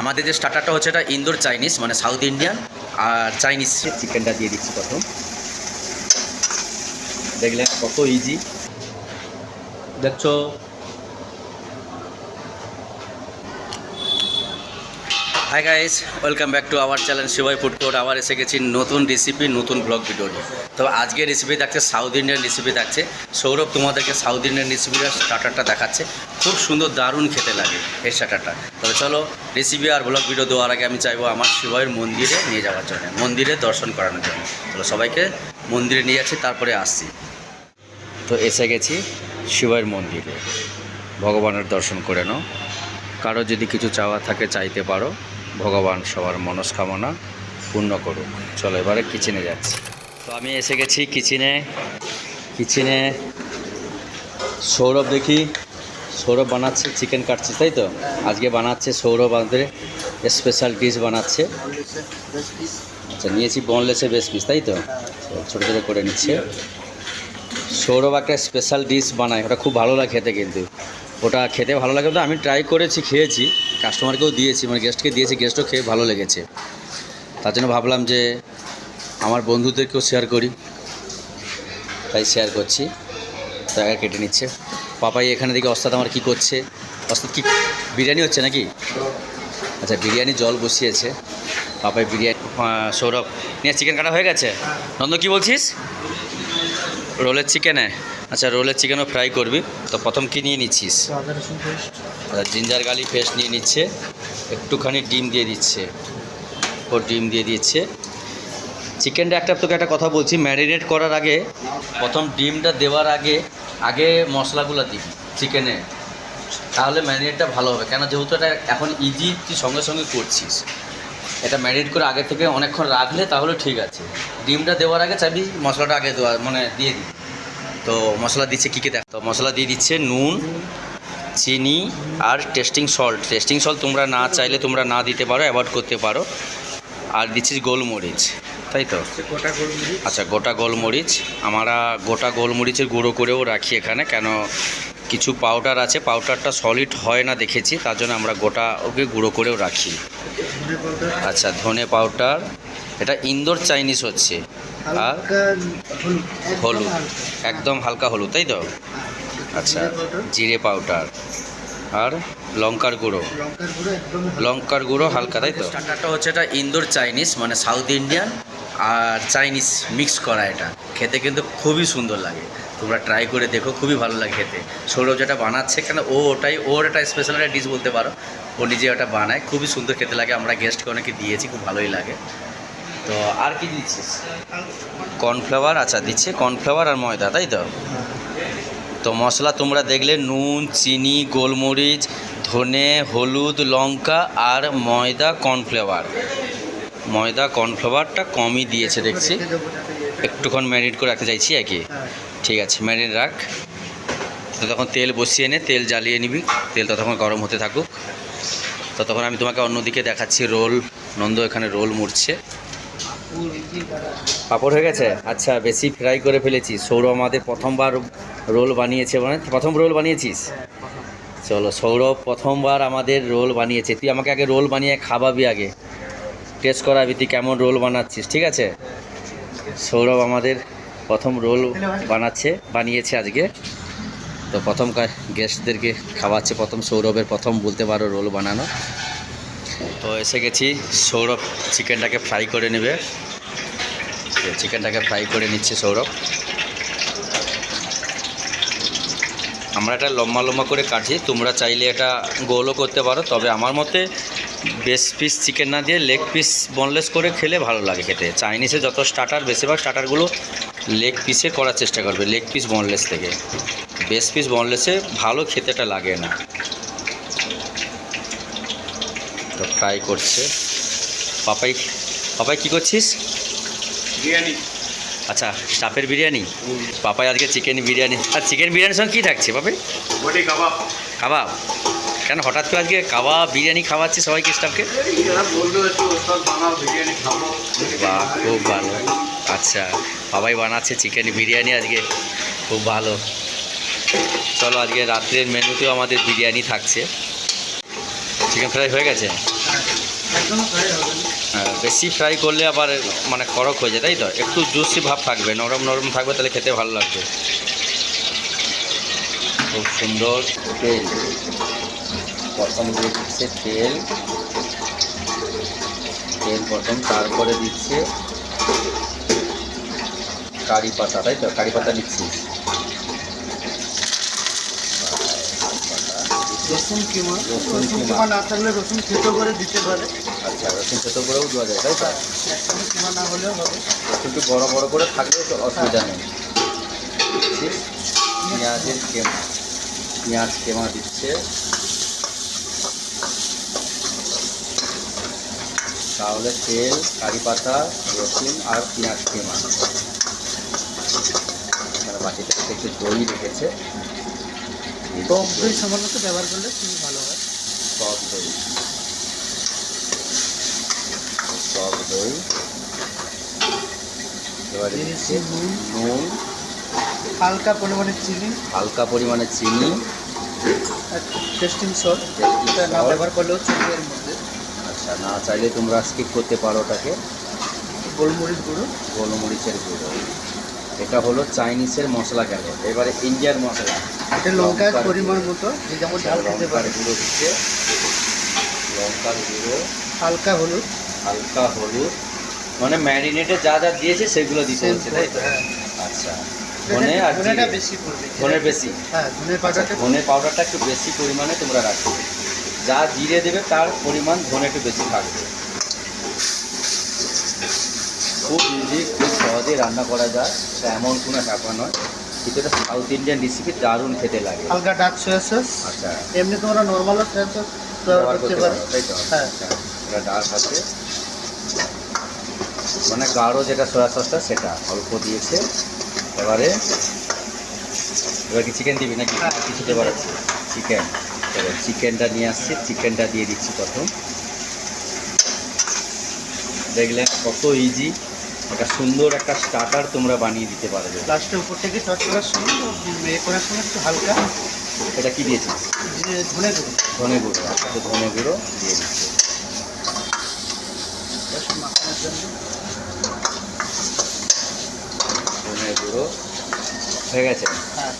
আমাদের যে স্টার্টারটা হচ্ছে এটা ইন্দোর চাইনিজ মানে সাউথ ইন্ডিয়ান আর চাইনিজ চিকেনটা দিয়ে দিচ্ছি প্রথম। দেখলেন কত ইজি দেখছ? Hi guys welcome back to our channel Shibai food court আবার এসে গেছি নতুন রেসিপি নতুন ব্লগ ভিডিও নিয়ে। তবে আজকে রেসিপি থাকছে সাউথ ইন্ডিয়ান রেসিপি থাকছে। সৌরভ তোমাদেরকে সাউথ ইন্ডিয়ান রেসিপির স্টার্টারটা দেখাচ্ছে। খুব সুন্দর, দারুণ খেতে লাগে এই স্টার্টারটা তবে চলো রেসিপি আর ব্লগ ভিডিও দেওয়ার আগে আমি চাইব আমার শিবাইয়ের মন্দিরে নিয়ে যাওয়ার জন্য, মন্দিরে দর্শন করানোর জন্য। চলো সবাইকে মন্দিরে নিয়ে যাচ্ছি, তারপরে আসছি। তো এসে গেছি শিবের মন্দিরে। ভগবানের দর্শন করে নাও। কারও যদি কিছু চাওয়া থাকে চাইতে পারো। ভগবান সবার মনস্কামনা পূর্ণ করুক। চলো, এবারে কিচেনে যাচ্ছি। তো আমি এসে গেছি কিচেনে। কিচেনে সৌরভ দেখি। সৌরভ বানাচ্ছে চিকেন কাটছে, তাই তো? আজকে বানাচ্ছে সৌরভ, আমাদের স্পেশাল ডিশ বানাচ্ছে। আচ্ছা নিয়েছি বনলেসে বেশ পিস তাই তো? ছোটো ছোটো করে নিচ্ছে। সৌরভ একটা স্পেশাল ডিশ বানায়, ওটা খুব ভালো লাগে খেতে কিন্তু। ওটা খেতে ভালো লাগে তো আমি ট্রাই করেছি, খেয়েছি। কাস্টমারকেও দিয়েছি মানে গেস্টকে দিয়েছি গেস্টও খেয়ে ভালো লেগেছে। তার জন্য ভাবলাম যে আমার বন্ধুদেরকেও শেয়ার করি। তাই শেয়ার করছি। টাকা কেটে নিচ্ছে। পাপাই এখানে দেখি, অস্তাদ আমার কী করছে? অস্তাদ কি, বিরিয়ানি হচ্ছে নাকি? আচ্ছা বিরিয়ানি জল বসিয়েছে। পাপাই বিরিয়ানি সৌরভ। নিয়ে চিকেন কাটা হয়ে গেছে? নন্দ কি বলছিস? রোলের চিকেনে আচ্ছা রোলের চিকেনও ফ্রাই করবি। তো প্রথম কি নিয়ে নিচ্ছিস? আচ্ছা জিঞ্জার গার্লিক পেস্ট নিয়ে নিচ্ছে। একটুখানি ডিম দিয়ে দিচ্ছে। ও ডিম দিয়ে দিচ্ছে। চিকেনটা একটা তোকে একটা কথা বলছি ম্যারিনেট করার আগে প্রথম ডিমটা দেওয়ার আগে আগে মশলাগুলো দিবি চিকেনে। তাহলে ম্যারিনেটটা ভালো হবে। কেন? যেহেতু এটা এখন ইজি তুই সঙ্গে সঙ্গে করছিস। এটা ম্যারিনেট করে আগে থেকে অনেকক্ষণ রাখলে তাহলে ঠিক আছে। ডিমটা দেওয়ার আগে চাইবি মশলাটা আগে দেওয়া মানে দিয়ে দিবি। তো মশলা দিচ্ছে কী কী দেখ তো মশলা দিয়ে দিচ্ছে নুন চিনি আর টেস্টিং সল্ট। টেস্টিং সল্ট তোমরা না চাইলে তোমরা না দিতে পারো অ্যাভয়েড করতে পারো। আর দিচ্ছিস গোলমরিচ তাই তো? আচ্ছা গোটা গোলমরিচ। আমরা গোটা গোলমরিচের গুঁড়ো করেও রাখি এখানে কেন কিছু পাউডার আছে পাউডারটা সলিড হয় না দেখেছি তার জন্য আমরা গোটা ওকে গুঁড়ো করেও রাখি। আচ্ছা ধনে পাউডার। এটা ইন্দোর চাইনিজ হচ্ছে। আর হলুদ একদম হালকা। হলুদ তাই তো? আচ্ছা জিরে পাউডার, আর লঙ্কার গুঁড়ো। লঙ্কার গুঁড়ো হালকা। তাই তো? স্টার্টারটা হচ্ছে এটা ইন্দোর চাইনিজ মানে সাউথ ইন্ডিয়ান আর চাইনিজ মিক্স করা এটা। খেতে কিন্তু খুবই সুন্দর লাগে। তোমরা ট্রাই করে দেখো খুবই ভালো লাগে খেতে। সৌরভ যেটা বানাচ্ছে কেন ও ওটাই ওর একটা স্পেশাল একটা ডিশ বলতে পারো। ও নিজে ওটা বানায় খুবই সুন্দর খেতে লাগে। আমরা গেস্টকে অনেকে দিয়েছি খুব ভালোই লাগে। তো আর কি দিচ্ছিস? কর্নফ্লাওয়ার? আচ্ছা দিচ্ছে কর্নফ্লাওয়ার আর ময়দা, তাই তো? তো মশলা তোমরা দেখলে, নুন, চিনি, গোলমরিচ, ধনে, হলুদ, লঙ্কা আর ময়দা কর্নফ্লাওয়ার। ময়দা কর্নফ্লাওয়ারটা কমই দিয়েছে, দেখছি। একটুক্ষণ ম্যারিনেট করে রাখতে চাইছি আর কি ঠিক আছে, ম্যারিনেট রাখ। তো তখন তেল বসিয়ে নে, তেল জ্বালিয়ে নিবি। তেল ততক্ষণ গরম হতে থাকুক। তো তখন আমি তোমাকে অন্যদিকে দেখাচ্ছি, রোল। নন্দ এখানে রোল মুড়ছে। পাপড় হয়ে গেছে? আচ্ছা বেশি ফ্রাই করে ফেলেছি সৌরভ আমাদের প্রথমবার রোল বানিয়েছে মানে প্রথম রোল বানিয়েছিস? চলো, সৌরভ প্রথমবার আমাদের রোল বানিয়েছে। তুই আমাকে আগে রোল বানিয়ে খাওয়াবি আগে। টেস্ট করাবি তুই কেমন রোল বানাচ্ছিস, ঠিক আছে? সৌরভ আমাদের প্রথম রোল বানাচ্ছে, বানিয়েছে আজকে। তো প্রথম গেস্টদেরকে খাওয়াচ্ছে। প্রথম সৌরভের প্রথম বলতে পারো রোল বানানো। তো এসে গেছি। সৌরভ চিকেনটাকে ফ্রাই করে নেবে। চিকেনটাকে ফ্রাই করে নিচ্ছে সৌরভ। আমরা এটা লম্বা লম্বা করে কাটছি। তোমরা চাইলে এটা গোলও করতে পারো। তবে আমার মতে বেশ পিস চিকেন না দিয়ে লেগ পিস বনলেস করে খেলে ভালো লাগে খেতে। চাইনিজে যত স্টার্টার বেশিরভাগ স্টার্টারগুলো লেগ পিসে করার চেষ্টা করবে। লেগ পিস বনলেস থেকে। বেশ পিস বনলেসে ভালো খেতেটা লাগে না তো ফ্রাই করছে। পাপাই পাপাই কী করছিস? বিরিয়ানি। আচ্ছা স্টাফের বিরিয়ানি? পাপাই আজকে চিকেন বিরিয়ানি। আর চিকেন বিরিয়ানির সঙ্গে কী থাকছে পাপাই? কাবাব। কাবাব? কেন হঠাৎ করে আজকে কাবাব বিরিয়ানি খাওয়াচ্ছি সবাইকে স্টাফকে? বাহ খুব ভালো। আচ্ছা বাবাই বানাচ্ছে চিকেন বিরিয়ানি আজকে। খুব ভালো। চলো আজকে রাত্রের মেনুতেও আমাদের বিরিয়ানি থাকছে। চিকেন ফ্রাই হয়ে গেছে একদম ফ্রাই হবে না হ্যাঁ বেশি ফ্রাই করলে আবার মানে করক হয়ে যায় তাই তো? একটু জুসি ভাব থাকবে নরম নরম থাকবে তাহলে খেতে ভালো লাগবে। খুব সুন্দর। তেল। প্রথম দিয়ে দিচ্ছে তেল। তেল প্রথম তারপরে দিচ্ছে কারি পাতা তাই তো? কারি পাতা নিচ্ছিস রসুন কিমা। রসুন কিমা। না থাকলে রসুন থেতো করে দিতে পারে। আচ্ছা রসুন থেতো করেও দেওয়া যায় তাই তো? কিমা না হলেও হবে। একটু বড় বড় করে থাকলে তো অসুবিধা নেই। পেঁয়াজের কেমা পেঁয়াজ কেমা দিচ্ছে। তাহলে তেল কারি পাতা রসুন আর পেঁয়াজ কেমা। বাটিতে একটু দই রেখেছে। টক দই সামান্য ব্যবহার করলে খুবই ভালো হয়। টক দই টক দই এবারে নুন হালকা পরিমাণে চিনি। হালকা পরিমাণে চিনি। Tasting salt. এটা না ব্যবহার করলেও চলবে এর মধ্যে। আচ্ছা না চাইলে তোমরা স্কিপ করতে পারো ওটাকে। গোলমরিচ গুঁড়ো। গোলমরিচের গুঁড়ো। এটা হলো চাইনিজের মশলা গেল এবারে ইন্ডিয়ান মশলা। এটা লঙ্কার পরিমাণ মতো যে যেমন ঝাল খেতে পারে। গুঁড়ো দিচ্ছে লঙ্কার গুঁড়ো। হালকা হলুদ। হালকা হলুদ। মানে ম্যারিনেটে যা যা দিয়েছে সেগুলো দিতে হচ্ছে তাই তো? হ্যাঁ। আচ্ছা। ধনে আর ধনেটা জিরে। বেশি পড়বে। ধনে বেশি। হ্যাঁ ধনে পাতাটা ধনে পাউডারটা একটু বেশি পরিমাণে তোমরা রাখবে। যা জিরে দেবে তার পরিমাণ ধনে একটু বেশি থাকবে। খুব ইজি খুব সহজে রান্না করা যায়। এমন কোনো ব্যাপার নয়। কিন্তু এটা সাউথ ইন্ডিয়ান রেসিপি দারুণ খেতে লাগে। হালকা ডার্ক সয়া সস। আচ্ছা। এমনি তোমরা নর্মালও সয়া সস ব্যবহার করতে পারো। হ্যাঁ। আচ্ছা এটা ডার্ক আছে। মানে গাঢ় যেটা সয়া সসটা সেটা অল্প দিয়েছে। এবারে এবার কি চিকেন দিবি নাকি? হ্যাঁ। কিছু দেবার আছে। চিকেন এবার চিকেনটা নিয়ে আসছি। চিকেনটা দিয়ে দিচ্ছি প্রথম। দেখলেন কত ইজি একটা সুন্দর একটা স্টার্টার তোমরা বানিয়ে দিতে পারবে লাস্টে উপর থেকে টাচ করার সময় এ করার সময় একটু হালকা এটা কি দিয়েছিস? ধনে দেবো ধনে গুঁড়ো একটু ধনে গুঁড়ো দিয়ে দিচ্ছি। ধনে গুঁড়ো হয়ে গেছে? হ্যাঁ।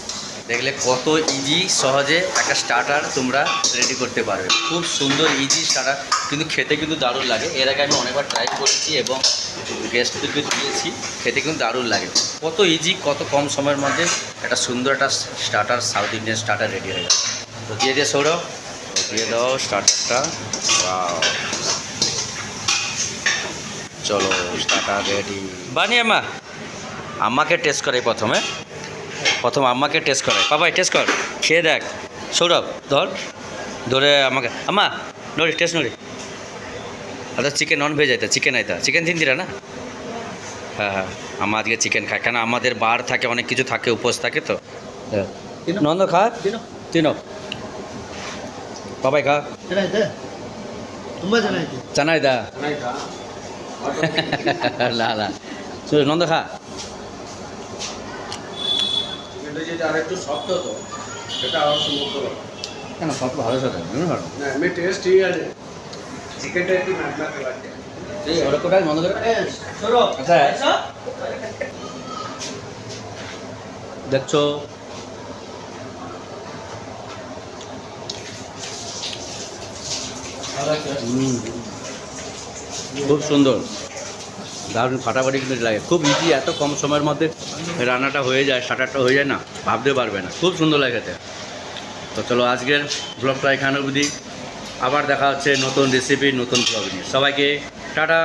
দেখলে কত ইজি সহজে একটা স্টার্টার তোমরা রেডি করতে পারবে। খুব সুন্দর ইজি স্টার্টার কিন্তু খেতে কিন্তু দারুণ লাগে। এর আগে আমি অনেকবার ট্রাই করেছি এবং গেস্টদেরকে দিয়েছি। খেতে কিন্তু দারুণ লাগে। কত ইজি কত কম সময়ের মধ্যে একটা সুন্দর একটা starter South Indian starter ready হয়ে গেল। তো দিয়ে দিয়ে সৌরভ। দিয়ে দাও স্টার্টারটা চলো স্টার্টার রেডি বানিয়ে মা আম্মাকে টেস্ট করে প্রথমে। প্রথম আম্মাকে টেস্ট করে বাবাই টেস্ট কর। খেয়ে দেখ। সৌরভ ধর। ধরে আমাকে। আম্মা নড়ি টেস্ট নড়ি। আচ্ছা চিকেন নন ভেজ আইতা। চিকেন আইতা। চিকেন তিনদিরা না? হ্যাঁ হ্যাঁ। আমার আজকে চিকেন খায় কেন আমাদের বার থাকে অনেক কিছু থাকে উপোস থাকে তো। হ্যাঁ। নন্দ খা। তিন বাবাই খা। চানাই দা। না না নন্দ খা। কেন সব ভালো সাথে চিকেনটা একটু লাগছে আচ্ছা। দেখছ? খুব সুন্দর। দারুণ ফাটাফাটি কিন্তু লাগে। খুব ইজি এত কম সময়ের মধ্যে রান্নাটা হয়ে যায় স্টার্টারটা হয়ে যায় না ভাবতে পারবে না। খুব সুন্দর লাগে খেতে। তো চলো আজকের ব্লগটা এখানে অবধি। আবার দেখা হচ্ছে নতুন রেসিপি নতুন ব্লগ নিয়ে। সবাইকে টাটা